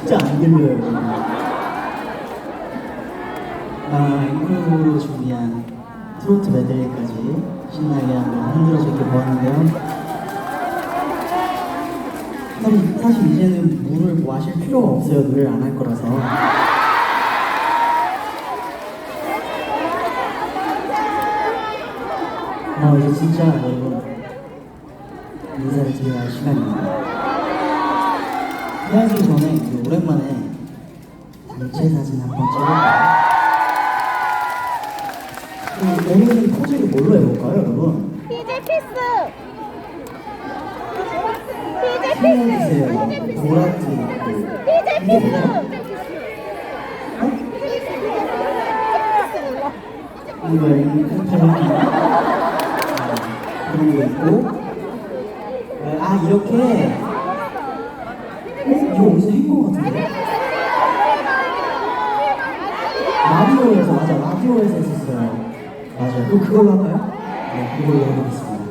진짜 안 들려요. 아, 이으로 준비한 트로트 메들리까지 신나게 한번 흔들어줄게 보았는데요. 사실, 사실 이제는 물을 마실 필요가 없어요. 노래를 안 할 거라서. 어, 이제 진짜 여러분 인사를 드려야 할 시간입니다. 헤어지기 전에 우리 오랜만에 단체 사진 한번? 그 오늘은 포즈를 뭘로 해볼까요, 여러분? 피제 피스. 피제 설명해주세요. 피스. 보라트 있고. 피제 피스. 이거 이렇게 그런 거 있고. 아 이렇게. 어? 이거 어디서 한거 같은데? 라디오에서 맞아 라디오에서 했었어요. 맞아요. 그럼 그걸로 할까요? 네, 그걸로 해보겠습니다.